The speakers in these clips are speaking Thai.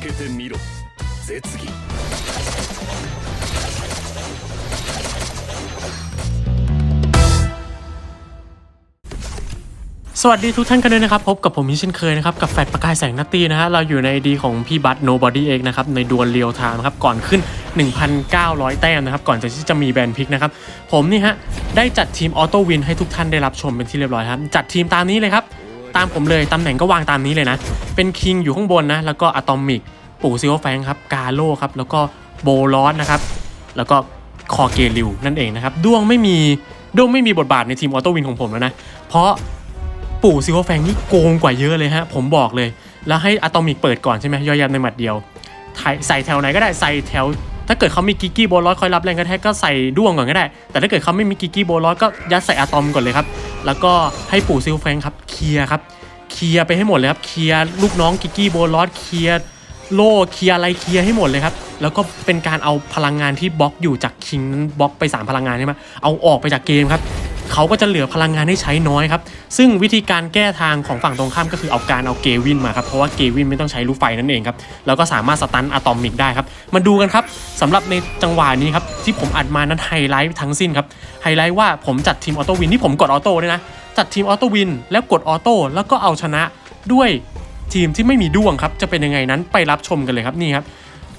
けてみろ絶技 สวัสดีทุกท่านกันด้วยนะครับ พบกับผมอีกเช่นเคยนะครับ กับแฟดประกายแสงนัตตี้นะฮะ เราอยู่ในดีของพี่บัตโนบอดี้เองนะครับ ในดวลเรียลไทม์นะครับ ก่อนขึ้น 1,900 แต้มนะครับ ก่อนจะที่จะมีแบนพิกนะครับ ผมนี่ฮะ ได้จัดทีมออโต้วินให้ทุกท่านได้รับชมเป็นที่เรียบร้อยครับ จัดทีมตามนี้เลยครับ ตามผมเลยตำแหน่งก็วางตามนี้เลยนะ เป็นคิงอยู่ข้างบนนะ แล้วก็อะตอมิก ปู่ซิโอแฟงครับ กาโลครับ แล้วก็โบลอสนะครับ แล้วก็คอเกลิวนั่นเองนะครับด้วงไม่มีด้วงไม่มีบทบาทในทีมออโต้วินของผมแล้วนะ เพราะปู่ซิโอแฟงนี่โกงกว่าเยอะเลยฮะ ผมบอกเลย แล้วให้อะตอมิกเปิดก่อนใช่ไหมย่อยยันในหมัดเดียว ใส่แถวไหนก็ได้ ใส่แถว ถ้าเกิดเขามีกิกกี้โบลอสคอยรับแรงกระแทกก็ใส่ด้วงก่อนก็ได้ แต่ถ้าเกิดเขาไม่มีกิกกี้โบลอสก็ยัดใส่อะตอมก่อนเลยครับ แล้วก็ให้ปู่ซิลแฟงครับเคลียร์ครับเคลียร์ไปให้หมดเลยครับเคลียร์ลูกน้องกิกกี้โบลอสเคลียร์โล่เคลียร์อะไรเคลียร์ให้หมดเลยครับ แล้วก็เป็นการเอาพลังงานที่บล็อกอยู่จากคิงนั้นบล็อกไปสามพลังงานใช่ไหมเอาออกไปจากเกมครับ เขาก็จะเหลือพลังงานให้ใช้น้อยครับ ซึ่งวิธีการแก้ทางของฝั่งตรงข้ามก็คือเอาการเอาเกวินมาครับ เพราะว่าเกวินไม่ต้องใช้ลูกไฟนั่นเองครับ แล้วก็สามารถสตันอะตอมิกได้ครับ มาดูกันครับสำหรับในจังหวะนี้ครับที่ผมอัดมานั้นไฮไลท์ทั้งสิ้นครับ ไฮไลท์ว่าผมจัดทีมออโต้วินที่ผมกดออโต้ด้วยนะ จัดทีมออโต้วินแล้วกดออโต้แล้วก็เอาชนะด้วยทีมที่ไม่มีด้วงครับจะเป็นยังไงนั้นไปรับชมกันเลยครับนี่ครับ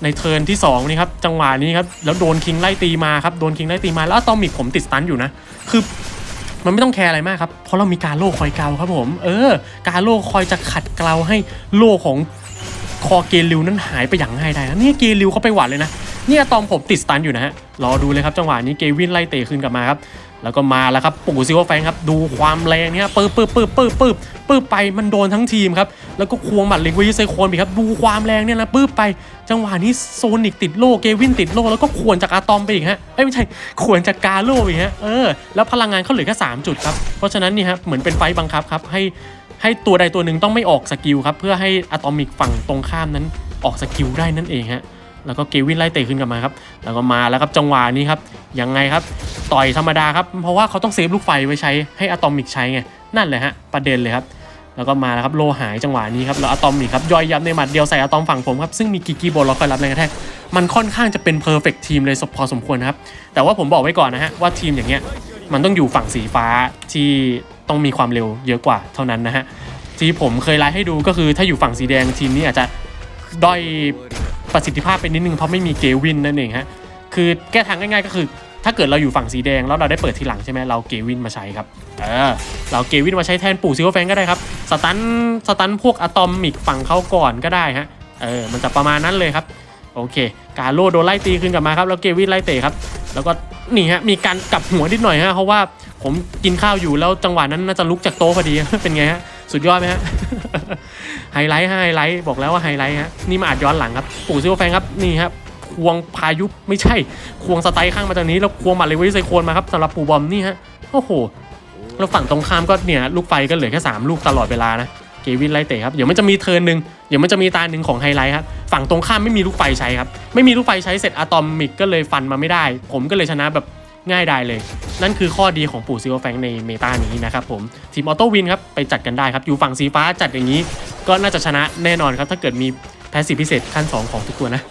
ในเทิร์นที่ 2 นี่ครับ จังหวะนี้ครับ แล้วโดนคิงไล่ตีมาครับ โดนคิงไล่ตีมาแล้วอะตอมิกผมติดสตันอยู่นะ คือ มันไม่ต้องแคร์อะไรมากครับ เพราะเรามีการโล่คอยเกาครับผม เออ การโล่คอยจะขัดเกลาให้โล่ของคอเกลิวนั้นหายไปอย่างง่ายได้นะนี่เกลิวเขาไปหวัดเลยนะนี่ยตอมผมติดสตันอยู่นะฮะ รอดูเลยครับจังหวะนี้เกวินไล่เตะคืนกลับมาครับ แล้วก็มาแล้วครับปู่ซิโอแฟงครับดูความแรงเนี่ยปื๊บปื๊บปื๊บปื๊บปื๊บปื๊บไปมันโดนทั้งทีมครับแล้วก็ควงหมัดเล็กไว้ไซโคนไปครับดูความแรงเนี่ยนะปื๊บไปจังหวะนี้โซนิกติดโลเกวินติดโลแล้วก็ควรจากอะตอมไปอีกฮะไม่ใช่ควรจากกาโลอีกฮะเออแล้วพลังงานเขาเหลือแค่3จุดครับเพราะฉะนั้นนี่ฮะเหมือนเป็นไฟบังคับครับให้ให้ตัวใดตัวหนึ่งต้องไม่ออกสกิลครับเพื่อให้อะตอมิกฝั่งตรงข้ามนั้นออกสกิลได้นั่นเองฮะ แล้วก็เกวินไล่เตะขึ้นกลับมาครับ แล้วก็มาแล้วครับจังหวะนี้ครับ ยังไงครับ ต่อยธรรมดาครับ เพราะว่าเขาต้องเซฟลูกไฟไว้ใช้ให้อะตอมิกใช้ไง นั่นเลยฮะ ประเด็นเลยครับ แล้วก็มาแล้วครับโลหายจังหวะนี้ครับ แล้วอะตอมิกครับย่อยยับในหมัดเดียวใส่อะตอมฝั่งผมครับ ซึ่งมีกิกกี้โบลล็อกคอยรับแรงกระแทก มันค่อนข้างจะเป็นเพอร์เฟกทีมเลยพอสมควรครับ แต่ว่าผมบอกไว้ก่อนนะฮะว่าทีมอย่างเงี้ย มันต้องอยู่ฝั่งสีฟ้าที่ต้องมีความเร็วเยอะกว่าเท่านั้นนะฮะ ที่ผมเคยไลฟ์ให้ดูก็คือถ้าอยู่ฝั่งสีแดงทีมนี้อาจจะด้อย ประสิทธิภาพไปนิดนึงเพราะไม่มีเกวินนั่นเองฮะคือแก้ทางง่ายๆก็คือ ถ้าเกิดเราอยู่ฝั่งสีแดงแล้วเราได้เปิดทีหลังใช่ไหมเราเกวินมาใช้ครับเออเราเกวินมาใช้แทนปู่ซิลเวอร์แฟงก็ได้ครับสตันสตันพวกอะตอมิกฝั่งเขาก่อนก็ได้ฮะเออมันจะประมาณนั้นเลยครับโอเค กาโลโดนไล่ตีขึ้นกลับมาครับแล้วเกวินไล่เตะครับ แล้วก็นี่ฮะมีการกลับหัวนิดหน่อยฮะเพราะว่าผมกินข้าวอยู่แล้วจังหวะนั้นน่าจะลุกจากโต๊ะพอดีเป็นไงฮะสุดยอดไหมฮะ ไฮไลท์ฮะไฮไลท์บอกแล้วว่าไฮไลท์ฮะนี่มาอัดย้อนหลังครับปู่ซิวอแฟงครับนี่ครับควงพายุไม่ใช่ ควงสไตล์ข้างมาจากนี้แล้วควงมัดเลยวิไซโคนมาครับสำหรับปู่บอมนี่ฮะโอ้โหแล้วฝั่งตรงข้ามก็เนี่ยลูกไฟก็เหลือแค่3ลูกตลอดเวลานะเกวินไล่เตะครับเดี๋ยวมันจะมีเทิร์นหนึ่งเดี๋ยวมันจะมีตาหนึ่งของไฮไลท์ครับฝั่งตรงข้ามไม่มีลูกไฟใช้ครับไม่มีลูกไฟใช้เสร็จอะตอมิกก็เลยฟันมาไม่ได้ ผมก็เลยชนะแบบ ง่ายดายเลย นั่นคือข้อดีของปู่ซิโอแฟงในเมตานี้นะครับผมทีมออโต้วินครับไปจัดกันได้ครับอยู่ฝั่งสีฟ้าจัดอย่างนี้ ก็น่าจะชนะแน่นอนครับถ้าเกิดมีแพสซีฟพิเศษขั้น 2 ของทุกตัวนะ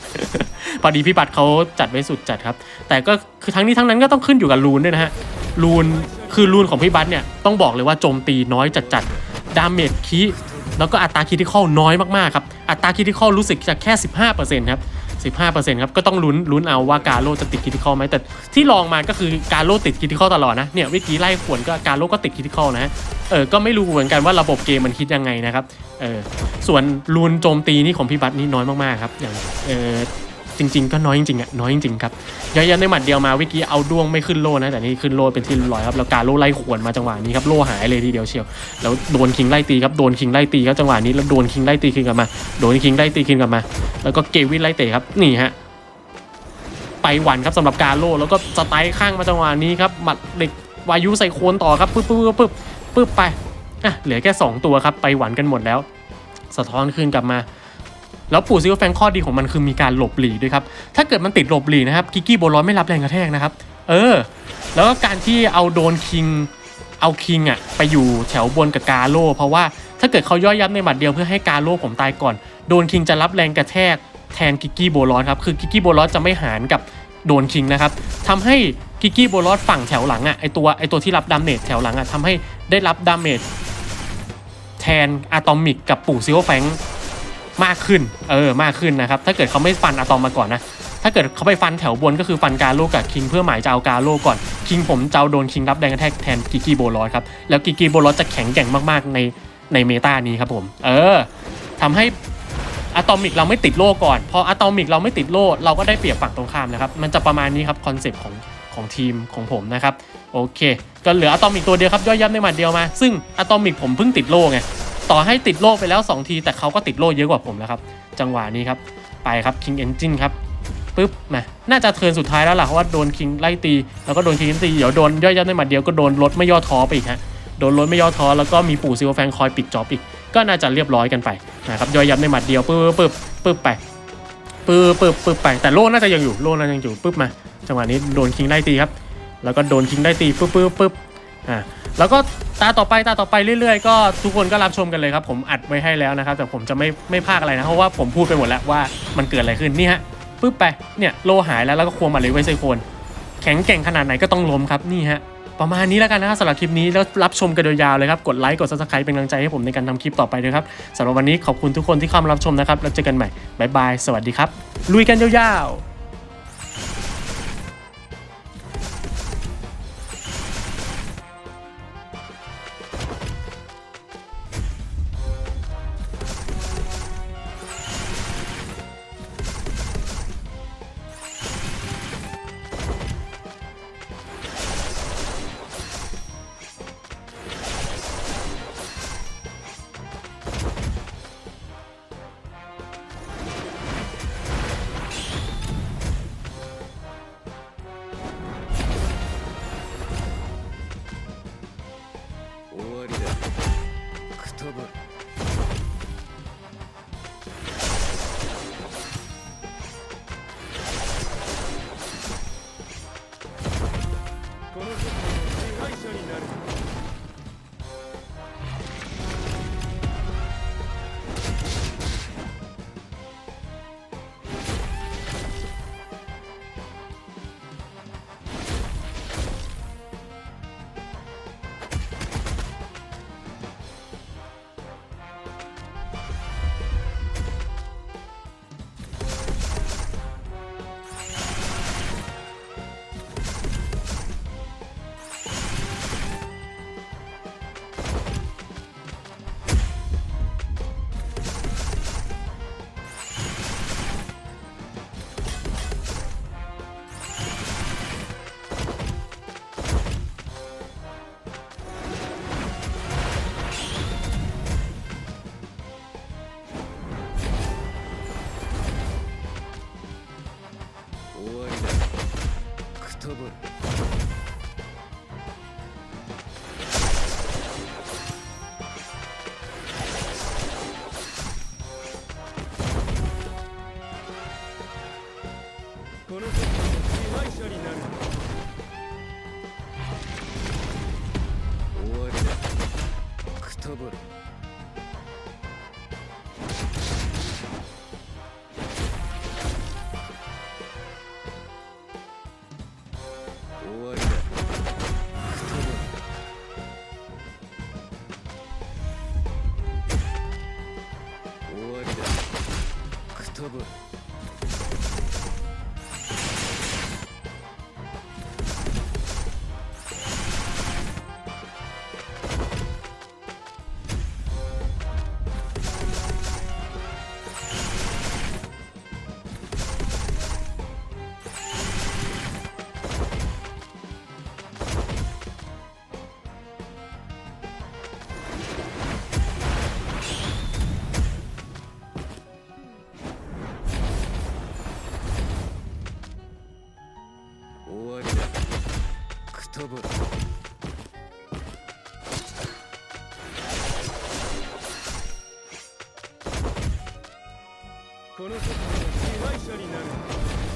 พอดีพี่บัตเขาจัดไว้สุดจัดครับ แต่ก็คือทั้งนี้ทั้งนั้นก็ต้องขึ้นอยู่กับรูนด้วยนะฮะรูนคือรูนของพี่บัตเนี่ยต้องบอกเลยว่าโจมตีน้อยจัดๆดาเมจคีแล้วก็อัตราคิทิคอลน้อยมากๆครับอัตราคิทิคอลรู้สึกจะแค่ 15%ครับ 15%ครับก็ต้องลุ้นลุ้นเอาว่ากาโลจะติดคิติคอลไหมแต่ที่ลองมาก็คือกาโลติดคิติคอลตลอดนะเนี่ยวิกี้ไล่ขวนก็กาโลก็ติดคิติคอลนะเออก็ไม่รู้เหมือนกันว่าระบบเกมมันคิดยังไงนะครับเออส่วนลูนโจมตีนี่ของพี่บัตนี่น้อยมากๆครับอย่างเออ จริง ๆ ก็น้อยจริงๆอะน้อยจริงๆครับย้ายๆในหมัดเดียวมาวิกี้เอาด้วงไม่ขึ้นโลนะแต่นี่ขึ้นโลเป็นที่เรียบร้อยครับแล้วกาโลไล่ขวนมาจังหวะนี้ครับโลหายเลยทีเดียวเชียวแล้วโดนคิงไล่ตีครับโดนคิงไล่ตีครับจังหวะนี้แล้วโดนคิงไล่ตีขึ้นกลับมาโดนคิงไล่ตีขึ้นกลับมา แล้วก็เกวินไล่เตะครับนี่ฮะไปหวันครับสำหรับกาโลแล้วก็สไตล์ข้างมาจังหวะนี้ครับหมัดเหล็กวายุใส่โคนต่อครับปึ๊บปึ๊บปึ๊บปึ๊บปึ๊บไปอะเหลือแค่ 2 ตัวครับไปหวันกันหมดแล้ว สะท้อนคืนกลับมา แล้วปู่ซิลแฟงข้อดีของมันคือมีการหลบหลีด้วยครับ ถ้าเกิดมันติดหลบหลีนะครับกิกกี้โบลอนไม่รับแรงกระแทกนะครับ เออ แล้วก็การที่เอาโดนคิงเอาคิงอะไปอยู่แถวบนกับกาโลเพราะว่าถ้าเกิดเขาย่อยยับในหมัดเดียวเพื่อให้กาโลผมตายก่อน โดนคิงจะรับแรงกระแทกแทนกิกกี้โบลอสครับคือกิกกี้โบลอสจะไม่หารกับโดนคิงนะครับทำให้กิกกี้โบลอสฝั่งแถวหลังอะไอตัวไอตัวที่รับดาเมจแถวหลังอะทำให้ได้รับดาเมจแทนอะตอมิกกับปู่ซิโอแฟง มากขึ้น เออ มากขึ้นนะครับ ถ้าเกิดเขาไม่ฟันอะตอมมาก่อนนะ ถ้าเกิดเขาไปฟันแถวบนก็คือฟันกาโลกับคิงเพื่อหมายจะเอากาโลก่อน คิงผมจะเอาโดนคิงรับแรงกระแทกแทนกิกกี้โบลอสครับ แล้วกิกกี้โบลอสจะแข็งแกร่งมากๆในในเมตานี้ครับผม เออทำให้อะตอมิกเราไม่ติดโล่ก่อน พออะตอมิกเราไม่ติดโล่เราก็ได้เปรียบฝั่งตรงข้ามนะครับ มันจะประมาณนี้ครับคอนเซปต์ของของทีมของผมนะครับ โอเค ก็เหลืออะตอมิกตัวเดียวครับย่อยยับในหมัดเดียวมา ซึ่งอะตอมิกผมเพิ่งติดโล่ไง ต่อให้ติดโล่ไปแล้ว 2 ที แต่เขาก็ติดโล่เยอะกว่าผมแล้วครับ จังหวะนี้ครับ ไปครับ King Engine ครับปุ๊บมาน่าจะเทินสุดท้ายแล้วล่ะเพราะว่าโดนคิงไล่ตี แล้วก็โดนคิงตี เดี๋ยวโดนย่อยยับในหมัดเดียวก็โดนรถไม่ย่อท้อไปอีกฮะ โดนรถไม่ย่อท้อแล้วก็มีปู่ซิลเวแฟงคอยปิดจ็อบอีก ก็น่าจะเรียบร้อยกันไปนะครับย่อยยับในหมัดเดียวปึ๊บปึ๊บปึ๊บไปปึ๊บปึ๊บปึ๊บไป แต่โล่น่าจะยังอยู่ โล่น่าจะยังอยู่ปึ๊บมา จังหวะนี้โดนคิงไล่ตีครับ แล้วก็โดนคิงไล่ตีปึ๊บปึ๊บปึ๊บ อ่าแล้วก็ตาต่อไปตาต่อไปเรื่อยๆ ก็ทุกคนก็รับชมกันเลยครับ ผมอัดไว้ให้แล้วนะครับ แต่ผมจะไม่ไม่พากอะไรนะ เพราะว่าผมพูดไปหมดแล้วว่ามันเกิดอะไรขึ้นนี่ฮะปึ๊บไปเนี่ยโลหายแล้วแล้วก็ควงมาเลยไว้ไซโคนแข็งแกร่งขนาดไหนก็ต้องล้มครับนี่ฮะประมาณนี้แล้วกันนะครับสำหรับคลิปนี้แล้วรับชมกันยาวๆเลยครับ กดไลค์กดซับสไครป์เป็นกำลังใจให้ผมในการทำคลิปต่อไปด้วยครับสำหรับวันนี้ขอบคุณทุกคนที่เข้ามารับชมนะครับแล้วเจอกันใหม่บ๊ายบายสวัสดีครับลุยกันยาวๆ の世界の支配者になる kitabı 被害者になる